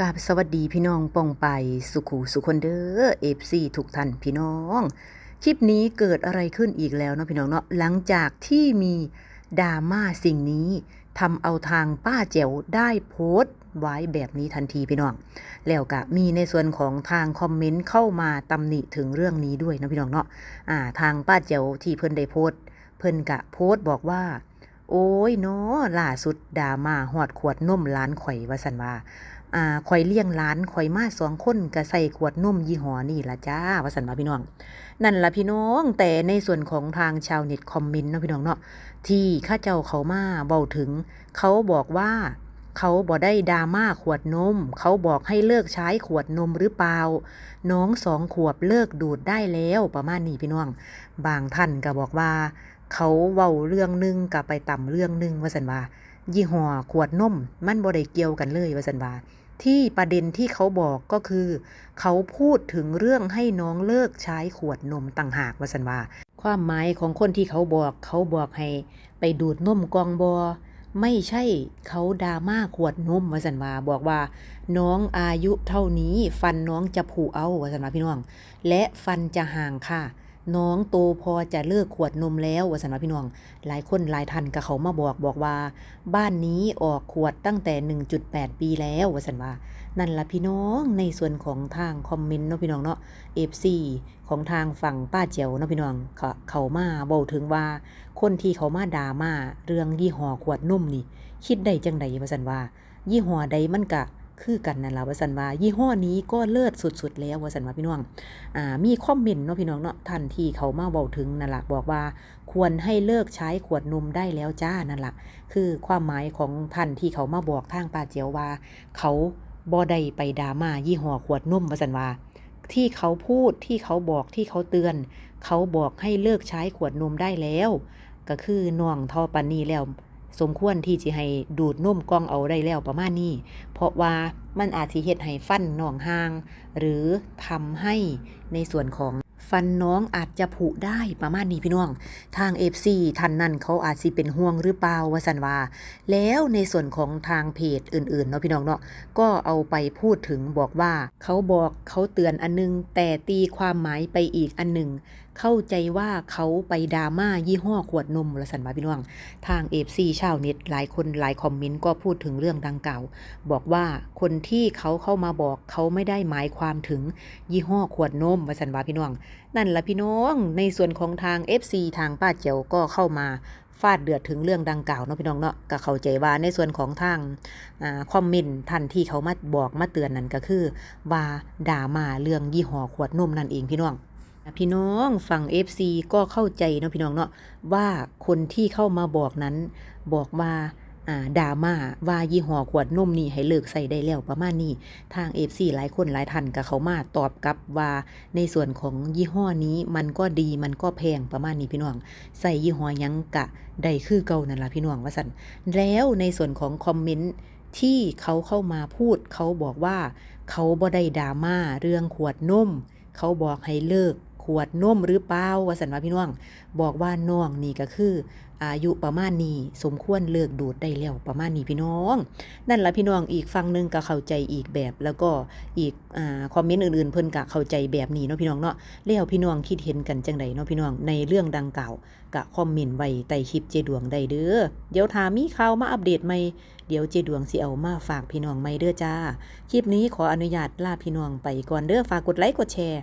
กาบสวัสดีพี่น้องป่องไปสุขูสุคนเด้อเอฟซีทุกท่านพี่น้อง คลิปนี้เกิดอะไรขึ้นอีกแล้วเนาะพี่น้องเนาะหลังจากที่มีดราม่าสิ่งนี้ทำเอาทางป้าแจ๋วได้โพสต์ไว้แบบนี้ทันทีพี่น้อง แล้วก็มีในส่วนของทางคอมเมนต์เข้ามาตำหนิถึงเรื่องนี้ด้วยเนาะพี่น้องเนาะอ่า ทางป้าแจ๋วที่เพิ่นได้โพสต์เพิ่นกะโพสต์บอกว่าโอ้ยเนาะล่าสุดดราม่าหอดขวดนมร้านข่อยว่าสันว่า อ่าข่อยเลี้ยงหลานข่อยมาสองคนก็ใส่ขวดนมยี่ห้อนี่ละจ้าว่าสันว่าพี่น้อง นั่นละพี่น้องแต่ในส่วนของทางชาวเน็ตคอมเมนต์นะพี่น้องเนาะที่ข้าเจ้าเขามาเบาถึง เขาบอกว่าเขาบอกได้ดราม่าขวดนม เขาบอกให้เลิกใช้ขวดนมหรือเปล่า น้องสองขวบเลิกดูดได้แล้วประมาณนี้พี่น้อง บางท่านก็บอกว่า เขาเว้าเรื่องหนึงกับไปต่ำเรื่องหนึงว่าสันว่ายี่ห้อขวดนม มันบ่ได้เกี่ยวกันเลยว่าสันว่า ที่ประเด็นที่เขาบอกก็คือ เขาพูดถึงเรื่องให้น้องเลิกใช้ขวดนมต่างหากวาสันว่า ความหมายของคนที่เขาบอก เขาบอกให้ไปดูดนมกองบอไม่ใช่เขาดราม่าขวดนมวาสันว่าบอกว่า น้องอายุเท่านี้ ฟันน้องจะผุเอาวาสันว่าพี่น้อง และฟันจะห่างค่ะ น้องโตพอจะเลิกขวดนมแล้วว่าสันว่าพี่น้อง หลายคนหลายท่านก็เขามาบอกบอกว่า บ้านนี้ออกขวดตั้งแต่ 1.8 ปีแล้วว่าสันว่า นั่นละพี่น้องในส่วนของทางคอมเมนต์เนาะพี่น้องเนาะ FC ของทางฝั่งป้าเจียวเนาะพี่น้องเขาเขามาบอกถึงว่า คนที่เขามาด่ามาเรื่องยี่ห้อขวดนมนี่ คิดได้จังใดว่าสันว่า ยี่ห้อใดมันกะ คือกันนั่นแหละว่าสันว่ายี่ห้อนี้ก็เลิศสุดๆ แล้วว่าสันว่าพี่น้องอ่ามีคอมเมนต์เนาะพี่น้องเนาะท่านที่เขามาบอกถึงนั่นแหละบอกว่าควรให้เลิกใช้ขวดนมได้แล้วจ้านั่นแหละคือความหมายของท่านที่เขามาบอกทางป้าเจียวว่า เขาบอได้ไปดาม่ายี่ห้อขวดนมว่าสันว่าที่เขาพูดที่เขาบอกที่เขาเตือน เขาบอกให้เลิกใช้ขวดนมได้แล้ว ก็คือน่วงทอปันนีแล้ว สมควรที่จะให้ดูดนุ่มกล้องเอาได้แล้วประมาณนี้ เพราะว่ามันอาจสิเฮ็ดให้ฟันน้องห่าง หรือทำให้ในส่วนของฟันน้องอาจจะผุได้ประมาณนี้พี่น้อง ทาง FC ท่านนั้นเขาอาจสิเป็นห่วงหรือเปล่าว่าสันว่าแล้วในส่วนของทางเพจอื่นๆเนาะพี่น้องเนาะก็เอาไปพูดถึงบอกว่า เขาบอกเขาเตือนอันนึง แต่ตีความหมายไปอีกอันหนึ่งเข้าใจว่าเขาไปดราม่ายี่ห้อขวดนมละสันว่าพี่น้อง ทาง FC ชาวเน็ตหลายคนหลายคอมเมนต์ก็พูดถึงเรื่องดังกล่าว บอกว่าคนที่เขาเข้ามาบอกเขาไม่ได้หมายความถึงยี่ห้อขวดนมว่าสันว่าพี่น้อง นั่นละพี่น้อง ในส่วนของทาง FC ทางป้าเจียวก็เข้ามาฟาดเดือดถึงเรื่องดังกล่าวเนาะพี่น้องเนาะก็เข้าใจว่าในส่วนของทางอคอมเมนต์ท่านที่เขามาบอกมาเตือนนั่นก็คือ ว่าด่ามาเรื่องยี่ห้อขวดนมนั่นเองพี่น้อง พี่น้องฝั่ง FC ก็เข้าใจเนาะพี่น้องเนาะว่าคนที่เข้ามาบอกนั้น บอกว่าอ่าด่ามาว่ายี่ห้อขวดนมนี่ให้เลิกใส่ได้แล้วประมาณนี้ทาง FC หลายคนหลายท่านก็เขามาตอบกลับว่าในส่วนของยี่ห้อนี้มันก็ดีมันก็แพงประมาณนี้พี่น้อง ใส่ยี่ห้อยังกะได้คือเก่านั่นล่ะพี่น้องว่าสันแล้วในส่วนของคอมเมนต์ที่เขาเข้ามาพูดเขาบอกว่าเขาบ่ได้ดราม่าเรื่องขวดนมเขาบอกให้เลิก ขวดนมหรือเปล่าว่าสันว่าพี่น้อง บอกว่าน้องนี่ก็คืออายุประมาณนี้สมควรเลิกดูดได้แล้วประมาณนี้พี่น้อง นั่นละพี่น้องอีกฝั่งหนึงก็เข้าใจอีกแบบแล้วก็อีกอ่าคอมเมนต์อื่นๆ เพิ่นก็เข้าใจแบบนี้เนาะพี่น้องเนาะแล้วพี่น้องคิดเห็นกันจังใดเนาะพี่น้องในเรื่องดังกล่าวก็คอมเมนต์ไว้ใต้คลิปเจดวงได้เด้อเดี๋ยวถามีข่าวมาอัปเดตใหม่เดี๋ยวเจดวงสิเอามาฝากพี่น้องใหม่เด้อจ้าคลิปนี้ขออนุญาตลาพี่น้องไปก่อนเด้อฝากกดไลค์กดแชร์